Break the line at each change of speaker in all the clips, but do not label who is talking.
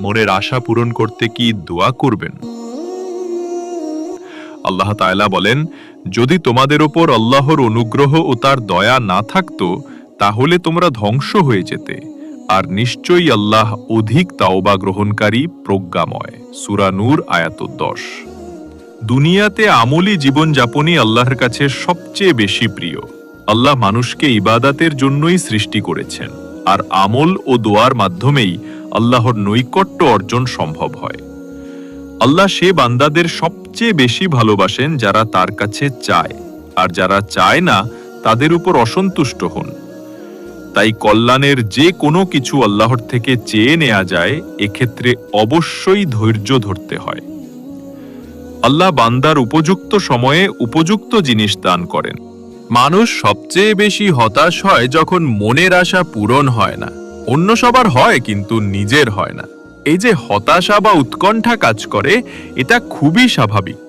মনের আশা পূরণ করতে কি দোয়া করবেন? আল্লাহ তাআলা বলেন, যদি তোমাদের ওপর আল্লাহর অনুগ্রহ ও তার দয়া না থাকতো, তাহলে তোমরা ধ্বংস হয়ে যেতে। আর নিশ্চয়ই আল্লাহ অধিক তাওবা গ্রহণকারী, প্রজ্ঞাময়। সুরানুর আয়াত দশ। দুনিয়াতে আমলি জীবনযাপনই আল্লাহর কাছে সবচেয়ে বেশি প্রিয়। আল্লাহ মানুষকে ইবাদাতের জন্যই সৃষ্টি করেছেন। আর আমল ও দোয়ার মাধ্যমেই আল্লাহর নৈকট্য অর্জন সম্ভব হয়। আল্লাহ সে বান্দাদের সবচেয়ে বেশি ভালোবাসেন যারা তার কাছে চায়, আর যারা চায় না, তাদের উপর অসন্তুষ্ট হন। তাই কল্যাণের যে কোনো কিছু আল্লাহর থেকে চেয়ে নেওয়া যায়, এক্ষেত্রে অবশ্যই ধৈর্য ধরতে হয়। আল্লাহ বান্দার উপযুক্ত সময়ে উপযুক্ত জিনিস দান করেন।
মানুষ সবচেয়ে বেশি হতাশ হয় যখন মনের আশা পূরণ হয় না। অন্য সবার হয়, কিন্তু নিজের হয় না। এই যে হতাশা বা উৎকণ্ঠা কাজ করে, এটা খুবই স্বাভাবিক।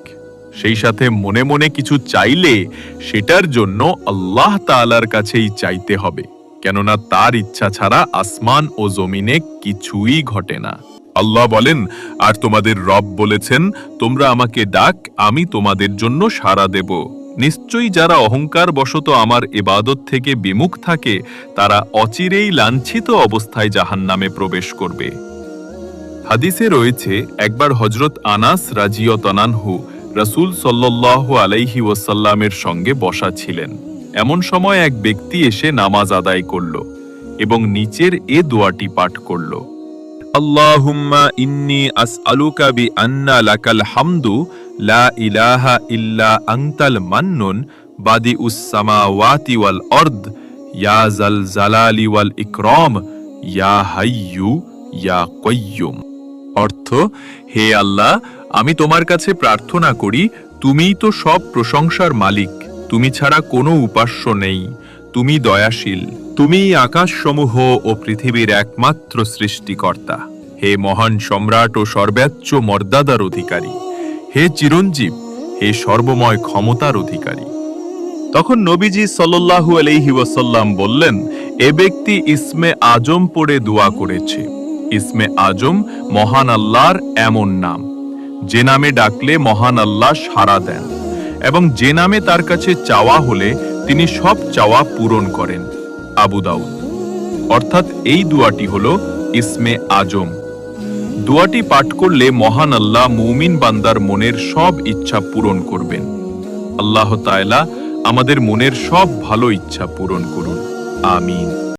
সেই সাথে মনে মনে কিছু চাইলে, সেটার জন্য আল্লাহ তাআলার কাছেই চাইতে হবে। কেননা তার ইচ্ছা ছাড়া আসমান ও জমিনে কিছুই ঘটে না। আল্লাহ বলেন, আর তোমাদের রব বলেছেন, তোমরা আমাকে ডাক, আমি তোমাদের জন্য সাড়া দেব। নিশ্চয়ই যারা অহংকার বশত আমার এবাদত থেকে বিমুখ থাকে, তারা অচিরেই লাঞ্ছিত অবস্থায় জাহান্নামে প্রবেশ করবে। হাদিসে রয়েছে, একবার হজরত আনাস রাজিয়তনানহু রসুল সল্লাহ আলাইহি ওয়াসাল্লামের সঙ্গে বসা ছিলেন। এমন সময় এক ব্যক্তি এসে নামাজ আদায় করল এবং নিচের এ দোয়াটি পাঠ করল। আল্লাহুম্মা ইন্নি আসআলুকা বি আন্না লাকাল হামদু লা ইলাহা ইল্লা আনতাল মান্নুন বাদি উস সামাওয়াতি ওয়াল অর্দ ইয়া জাল জালালি ওয়াল ইকরাম ইয়া হাইয়ু ইয়া কয়্যুম অর্থ, হে আল্লাহ, আমি তোমার কাছে প্রার্থনা করি, তুমিই তো সব প্রশংসার মালিক, তুমি ছাড়া কোনো উপাস্য নেই। তুমি দয়াশীল তুমি আকাশসমূহ ও পৃথিবীর একমাত্র সৃষ্টিকর্তা। হে মহান সম্রাট ও সর্বোচ্চ মর্যাদার অধিকারী, হে চিরঞ্জীব, হে সর্বময় ক্ষমতার অধিকারী। তখন নবীজি সাল্লাল্লাহু আলাইহি ওয়াসাল্লাম বললেন, এ ব্যক্তি ইসমে আজম পড়ে দোয়া করেছে। ইসমে আজম মহান আল্লাহর এমন নাম। যে নামে ডাকলে মহান আল্লাহ সাড়া দেন এবং যে নামে তার কাছে চাওয়া হলে তিনি সব চাওয়া পূরণ করেন, আবু দাউদ। অর্থাৎ এই দুয়াটি হল ইসমে আজম। দুয়াটি পাঠ করলে মহান আল্লাহ মৌমিন বান্দার মনের সব ইচ্ছা পূরণ করবেন। আল্লাহ তায়লা আমাদের মনের সব ভালো ইচ্ছা পূরণ করুন। আমিন।